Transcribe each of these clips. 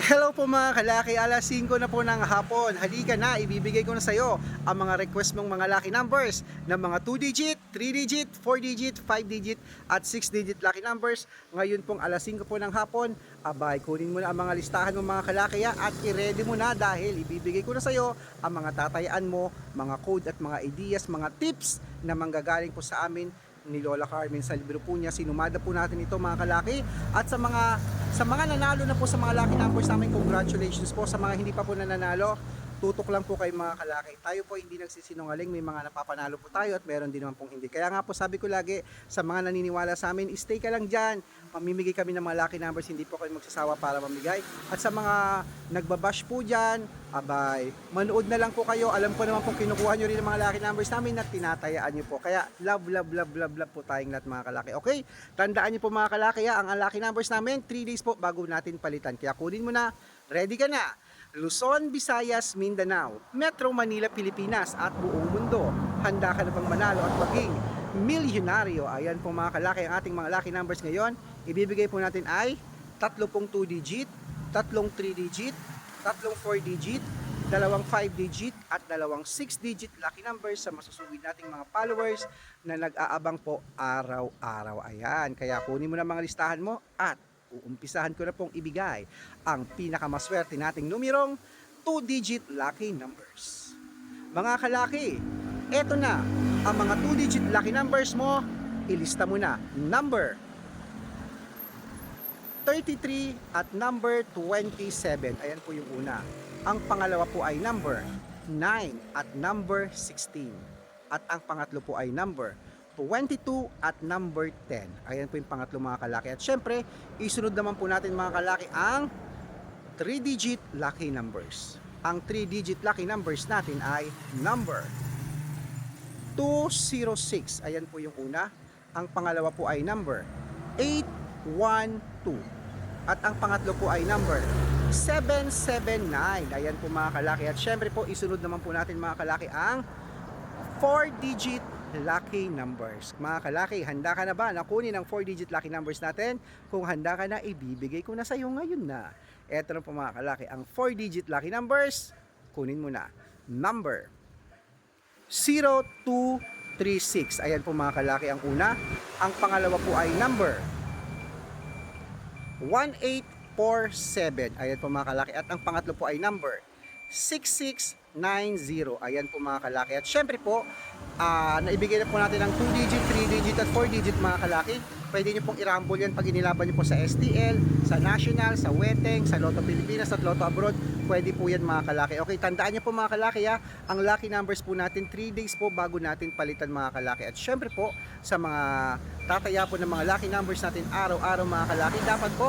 Hello po mga kalaki, alas 5 na po ng hapon. Halika na, ibibigay ko na sa iyo ang mga request mong mga lucky numbers ng mga 2 digit, 3 digit, 4 digit, 5 digit at 6 digit lucky numbers. Ngayon pong alas 5 po ng hapon, abay kunin mo na ang mga listahan ng mga kalaki ah, at i-ready mo na dahil ibibigay ko na sa iyo ang mga tatayaan mo, mga code at mga ideas, mga tips na manggagaling po sa amin ni Lola Carmen sa libro po niya. Sinumada po natin ito mga kalaki. At sa mga sa mga nanalo na po sa mga lucky numbers namin, congratulations po. Sa mga hindi pa po nananalo, tutok lang po kayo mga kalaki. Tayo po hindi nagsisinungaling, may mga napapanalo po tayo at meron din naman pong hindi. Kaya nga po sabi ko lagi sa mga naniniwala sa amin, stay ka lang dyan. Mamimigay kami ng mga lucky numbers, hindi po kayo magsasawa para mamigay. At sa mga nagbabash po dyan, abay, manood na lang po kayo. Alam ko naman kung kinukuha nyo rin ang mga lucky numbers namin na tinatayaan nyo po. Kaya love, love, love, love, love po tayong lahat mga kalaki. Okay? Tandaan nyo po mga kalaki, ah, ang lucky numbers namin, 3 days po bago natin palitan. Kaya kunin mo na, ready ka na. Luzon, Visayas, Mindanao, Metro Manila, Pilipinas at buong mundo. Handa ka na bang manalo at maging milyonaryo? Ayan po mga kalaki ang ating mga lucky numbers ngayon. Ibibigay po natin ay tatlong 2 digit, tatlong 3 digit, tatlong 4 digit, dalawang 5 digit at dalawang 6 digit lucky numbers sa masusugid nating mga followers na nag-aabang po araw-araw. Ayan, kaya kunin mo na mga listahan mo at uumpisahan ko na pong ibigay ang pinakamaswerte nating numerong 2-digit lucky numbers. Mga kalaki, eto na ang mga 2-digit lucky numbers mo. Ilista mo na. Number 33 at number 27. Ayan po yung una. Ang pangalawa po ay number 9 at number 16. At ang pangatlo po ay number 22 at number 10. Ayan po yung pangatlo mga kalaki. At syempre, isunod naman po natin mga kalaki ang 3-digit lucky numbers. Ang 3-digit lucky numbers natin ay number 206. Ayan po yung una. Ang pangalawa po ay number 812. At ang pangatlo po ay number 779. Ayan po mga kalaki. At syempre po, isunod naman po natin mga kalaki ang 4-digit lucky numbers. Mga kalaki, handa ka na ba na kunin ang 4-digit lucky numbers natin? Kung handa ka na, ibibigay ko na sa iyo ngayon na. Eto na po mga kalaki, ang 4-digit lucky numbers, kunin mo na. Number 0236. Ayan po mga kalaki ang una. Ang pangalawa po ay number 1847. Ayan po mga kalaki. At ang pangatlo po ay number 6690. Ayan po mga kalaki. At syempre po, ah, naibigay na po natin ang 2 digit, 3 digit at 4 digit mga kalaki. Pwede nyo pong i-rumble yan pag inilaban nyo po sa STL, sa National, sa Weteng, sa Lotto Pilipinas at Lotto Abroad. Pwede po yan mga kalaki. Okay, tandaan nyo po mga kalaki ha, ang lucky numbers po natin 3 days po bago natin palitan mga kalaki. At syempre po, sa mga tataya po ng mga lucky numbers natin araw-araw mga kalaki, dapat po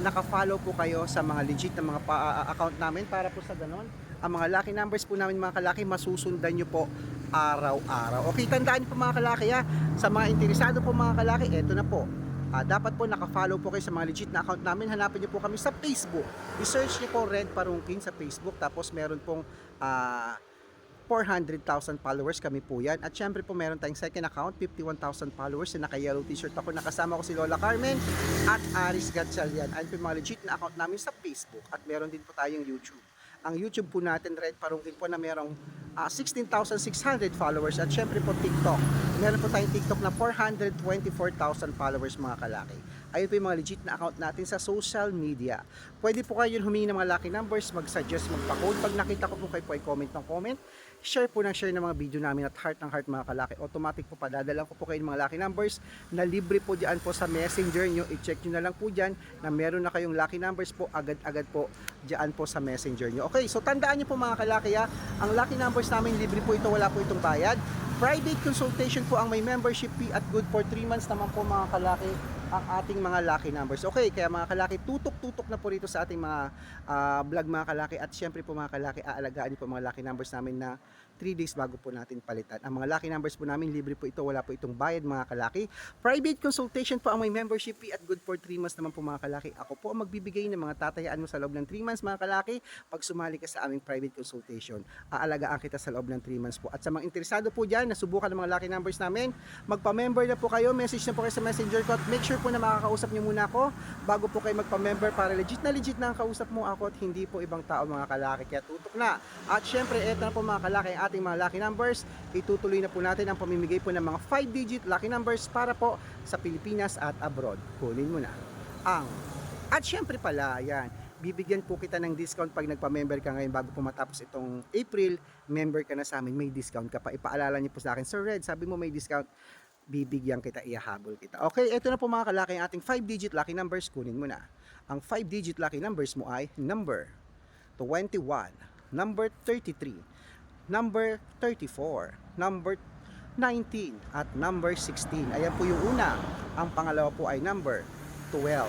naka-follow po kayo sa mga legit na mga pa- account namin para po sa ganon ang mga lucky numbers po namin mga kalaki masusundan nyo po araw-araw. Okay, tandaan nyo po mga kalaki ha. Sa mga interesado po mga kalaki, eto na po. Ah, dapat po naka-follow po kayo sa mga legit na account namin. Hanapin nyo po kami sa Facebook. I-search nyo po Red Parungkin sa Facebook. Tapos meron pong ah, 400,000 followers kami po yan. At syempre po meron tayong second account, 51,000 followers na naka-yellow t-shirt ako. Nakasama ko si Lola Carmen at Aris Gatchalian. Ayun po yung mga legit na account namin sa Facebook. At meron din po tayong YouTube. Ang YouTube po natin, Red Parungkin po na merong ah, 16,600 followers. At syempre po TikTok. Meron po tayong TikTok na 424,000 followers mga kalaki. Ayun po yung mga legit na account natin sa social media. Pwede po kayo humingi ng mga lucky numbers, mag-suggest, magpa-code. Pag nakita ko po kayo po ay comment ng comment. Share po ng share ng mga video namin at heart ng heart mga kalaki. Automatic po padadalan ko po kayo ng mga lucky numbers na libre po dyan po sa messenger nyo. I-check nyo na lang po dyan na meron na kayong lucky numbers po agad-agad po dyan po sa messenger nyo. Okay, so tandaan nyo po mga kalaki ha, ang lucky numbers namin libre po ito, wala po itong bayad. Private consultation po ang may membership fee at good for 3 months naman po mga kalaki ang ating mga lucky numbers. Okay, kaya mga kalaki, tutok-tutok na po rito sa ating mga ah, vlog mga kalaki at syempre po mga kalaki, aalagaan niyo po mga lucky numbers namin na 3 days bago po natin palitan. Ang mga lucky numbers po namin, libre po ito, wala po itong bayad mga kalaki. Private consultation po ang may membership fee at good for 3 months naman po mga kalaki. Ako po ang magbibigay ng mga tatayaan mo sa loob ng 3 months mga kalaki pag sumali ka sa aming private consultation. Aalagaan kita sa loob ng 3 months po. At sa mga interesado po dyan, nasubukan ng mga lucky numbers namin, magpa-member na po kayo, message na po kayo sa messenger ko at make sure po na makakausap niyo muna ako bago po kayo magpa-member para legit na legit na ang kausap mo ako at hindi po ibang tao mga kalaki. Kaya tutok na. At syempre, eto na po mga kalaki ating mga lucky numbers. Itutuloy na po natin ang pamimigay po ng mga 5-digit lucky numbers para po sa Pilipinas at abroad. Kunin mo na ang. At syempre pala, yan, bibigyan po kita ng discount pag nagpa-member ka ngayon bago po matapos itong April, member ka na sa amin, may discount ka pa. Ipaalala niyo po sa akin, Sir Red, sabi mo may discount, bibigyan kita, ihahabol kita. Okay, ito na po mga kalaki ang ating 5-digit lucky numbers, kunin mo na. Ang 5-digit lucky numbers mo ay number 21, number 33, number 34, number 19, at number 16. Ayan po yung una. Ang pangalawa po ay number 12,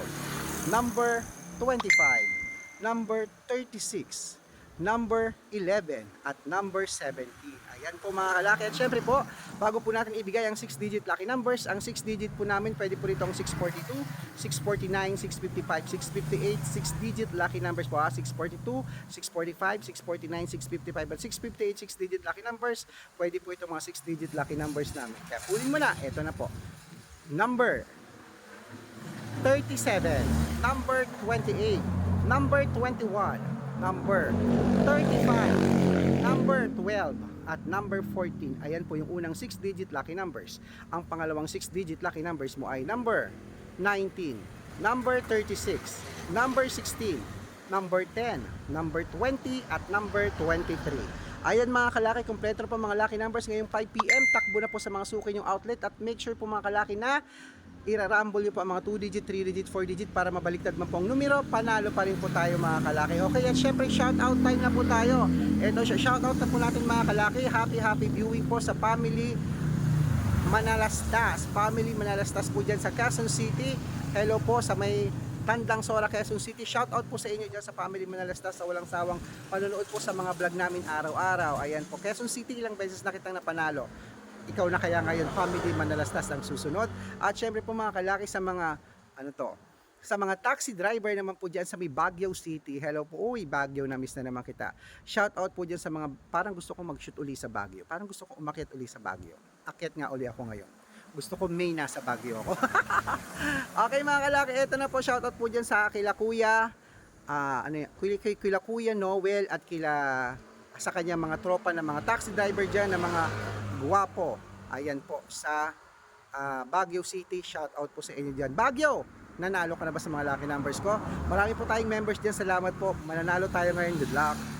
number 25, number 36, number 11, at number 17. Ayan po mga kalaki. At syempre po, bago po natin ibigay ang 6-digit lucky numbers, ang 6-digit po namin, pwede po rito ang 642, 649, 655, 658, 6-digit lucky numbers po ha. 642, 645, 649, 655, at 658, 6-digit lucky numbers. Pwede po itong mga 6-digit lucky numbers namin. Kaya pulin mo na. Ito na po. Number 37, number 28, number 21, number 35, number 12, at number 14. Ayan po yung unang 6-digit lucky numbers. Ang pangalawang 6-digit lucky numbers mo ay number 19, number 36, number 16, number 10, number 20, at number 23. Ayan mga kalaki, kompleto po mga lucky numbers ngayong 5pm. Takbo na po sa mga suki yung outlet at make sure po mga kalaki na irarambol nyo po ang mga 2 digit, 3 digit, 4 digit para mabaliktad man po ang numero, panalo pa rin po tayo mga kalaki. Okay, at syempre shout out time na po tayo. Ito shout out na po natin mga kalaki. Happy happy viewing po sa family Manalastas. Family Manalastas po dyan sa Quezon City. Hello po sa may Tandang Sora, Quezon City. Shout out po sa inyo dyan sa Family Manalastas sa walang sawang panonood po sa mga vlog namin araw-araw. Ayan po, Quezon City ilang beses na kitang napanalo ikaw na kaya ngayon family manalastas ang susunod at syempre po mga kalaki sa mga ano to sa mga taxi driver naman po dyan sa may Baguio City. Hello po. Uy, Baguio na miss na naman kita. Shout out po dyan sa mga parang gusto ko mag-shoot uli sa Baguio. Parang gusto ko umakyat uli sa Baguio. Akyat nga uli ako ngayon. Gusto ko May nasa Baguio ako. okay mga kalaki, eto na po shout out po dyan sa kila Kuya ah ano kila, kila, kila Kuya Noel at kila sa kanya mga tropa ng mga taxi driver dyan, ng mga guwapo. Ayan po sa ah, Baguio City. Shout out po sa inyo dyan. Baguio! Nanalo ka na ba sa mga lucky numbers ko? Marami po tayong members dyan. Salamat po. Mananalo tayo ngayon. Good luck.